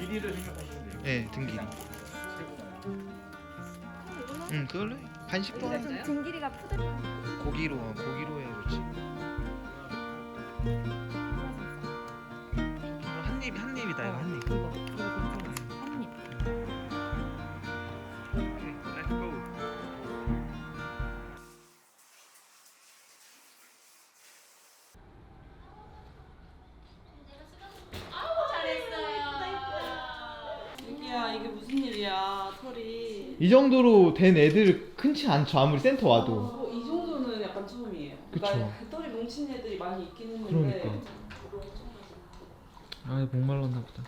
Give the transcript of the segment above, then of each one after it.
길이를 생각하시면 돼요. 네, 등 길이. 응, 그걸로 해. 간식도 근데 하나. 좀등 길이가 푸들. 고기로, 고기로 해야 좋지. 한 입, 한 입이다, 이거 한 입. 이이 정도로 된 애들 흔치 않죠. 아무리 센터 와도. 뭐이 정도는 약간 처음이에요 그쵸. 그러니까 그 털이 뭉친 애들이 많이 있긴 했는데 그러니까. 아, 목말랐나 보다.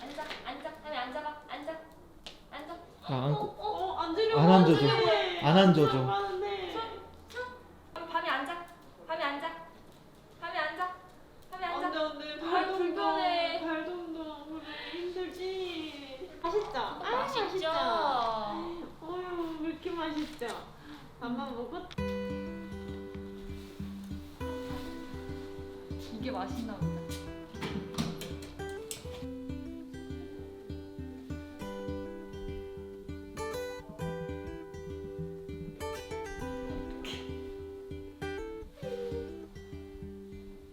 앉아 앉아 하면 앉아봐 앉아 앉아. 아, 안고. 어 앉으려고 안 앉아줘. 하는데. 안 앉아줘. 하는데. 밤에 앉아 밤에 앉아 밤에 앉아 밤에 앉아. 안돼 안돼 아, 발도 불편해. 운동 발도 운동 그래 힘들지 맛있죠? 아 맛있죠. 맛있죠? 어휴 왜 이렇게 맛있죠? 밥만 먹었 이게 맛있나 보다.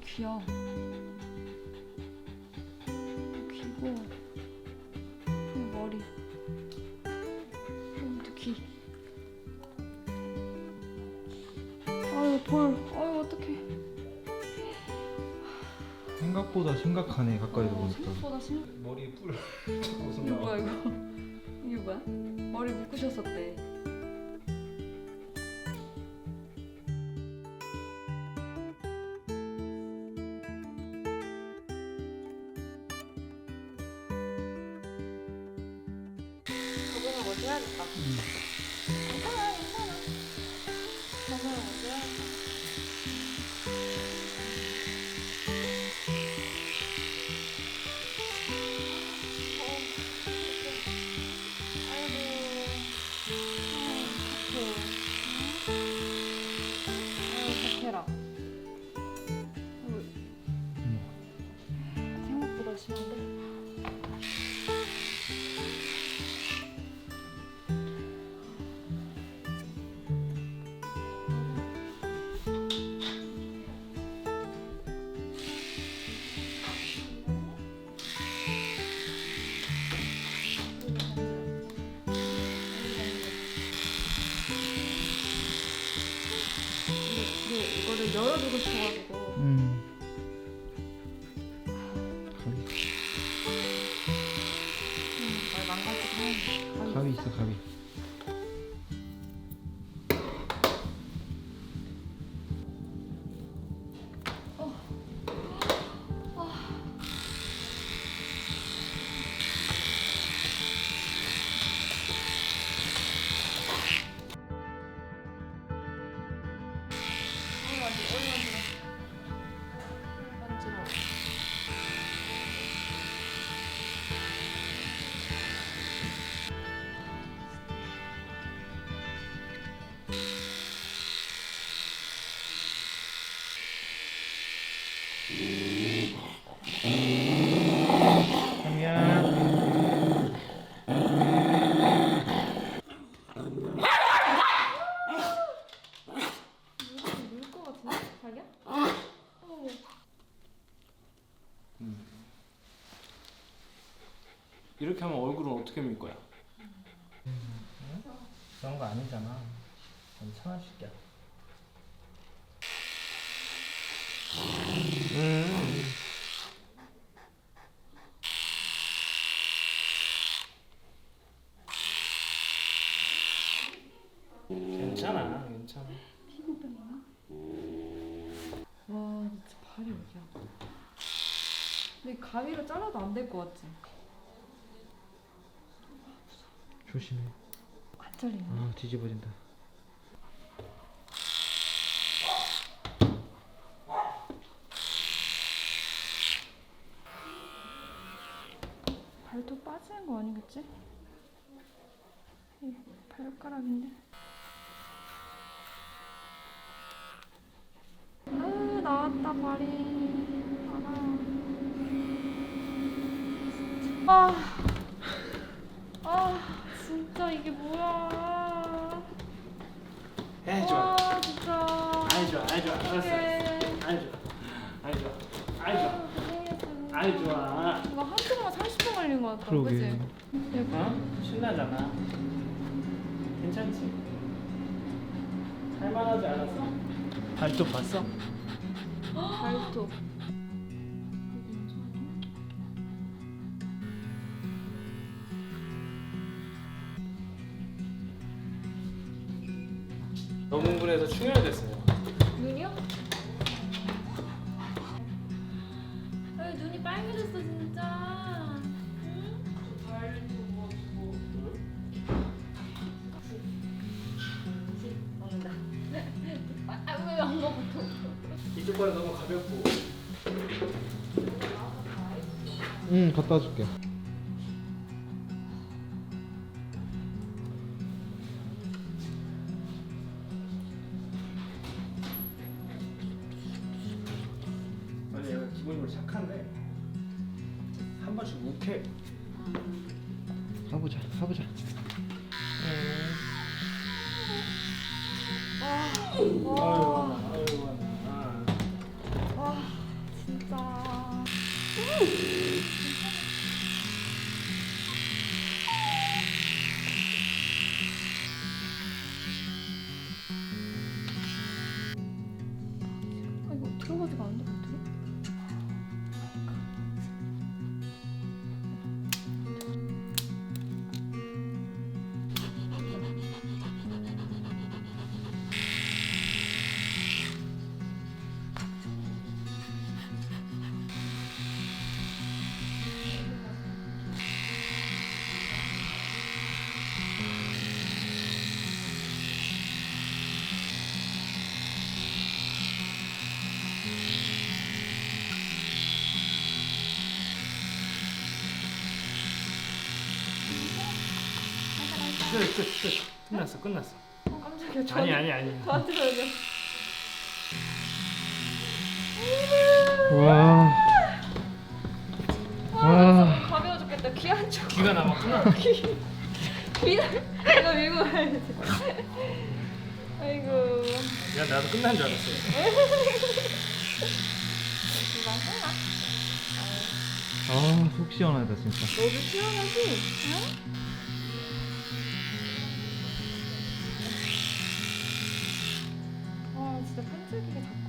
귀여워. 심각하네, 가까이서 어, 보니까. 생각보다 심. 머리에 뿔. 이게 뭐야 이거? 이게 뭐야? 머리 묶으셨었대. 저번에 먼저 해야겠다 가위 있어, 가위. 간지러워. 어떻게 밀 거야? 그런 거 아니잖아. 괜찮아, 새끼야. 괜찮아, 괜찮아. 와 진짜 발이 어디야? 근데 가위로 잘라도 안 될 것 같지? 조심해. 안 잘리네. 아, 뒤집어진다. 발도 빠지는 거 아니겠지? 이 발가락인데. 아 나왔다 발이 아, 아 진짜 이게 뭐야 아이 좋아. 와 진짜 아이 좋아. 아이 좋아. 알았어. 좋아. 아이 좋아. 아이 좋아. 아. 이거 한 통만 30분 걸린 것 같다 그러게. 그치? 어? 신나잖아. 괜찮지? 할만하지 않았어? 발톱 봤어? 발톱 발은 너무 가볍고. 응 갖다 줄게 원래 얘가 기본적으로 착한데 한 번씩 욱해. 가보자 가보자 아유, 와, 아유, 이거 들어가지가 않는 끝, 끝, 끝. 끝났어, 끝났어. 어 깜짝이야 저 아니, 아니, 아니. 저한테 저요 와와 와. 가벼워 죽겠다 귀 한쪽 귀가 남았구나. 귀를 이거 밀고 가야지 아이고 야, 나도 끝난 줄 알았어. 끝나 아속 시원하다 진짜 너도 시원하지? 응? 진짜 끈질기게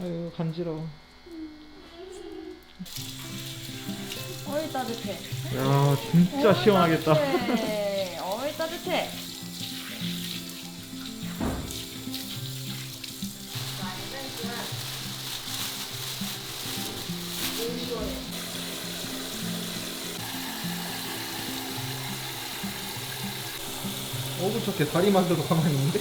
아유 간지러워 어이 따뜻해 야 진짜 어이, 시원하겠다 따뜻해. 어이 따뜻해 어구 저게 다리 만 들고 가만히 있는데?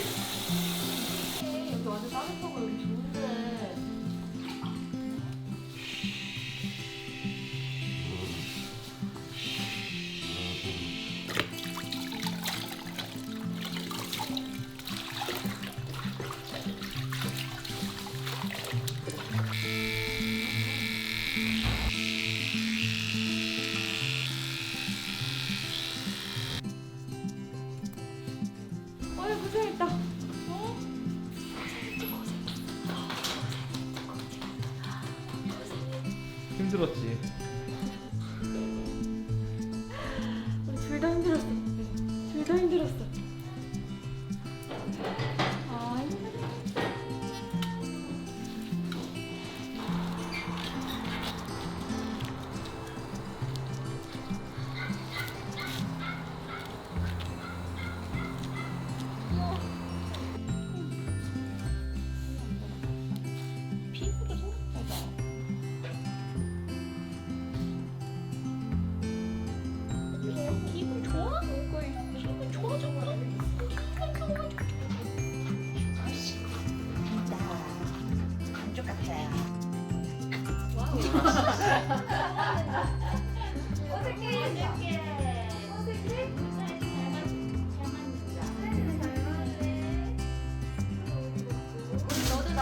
힘들었어.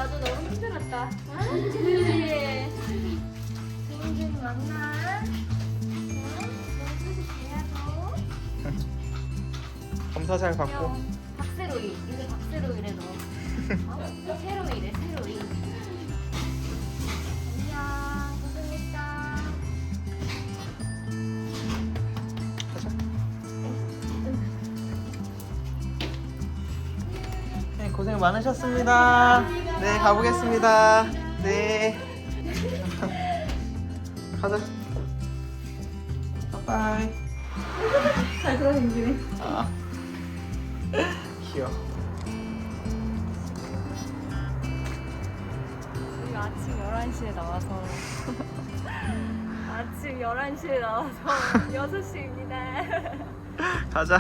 나도 너무 힘들었다. 그치? 좋은 만나. 검사 잘 받고. 형, 박세로이. 이제 박세로이래 너. 어? 세로이래 세로이. 안녕. 고생했다. 가자. 네, 고생 많으셨습니다. 네, 가보겠습니다. 네. 가자. 빠이. 잘 돌아다니네. 아. 귀여워. 우리 아침 11시에 나와서 아침 11시에 나와서 6시입니다. 가자.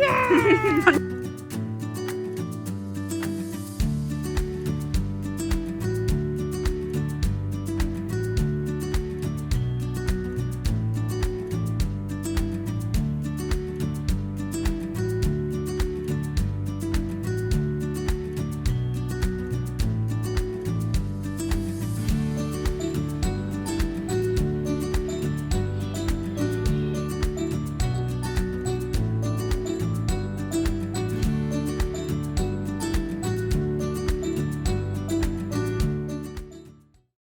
Yeah!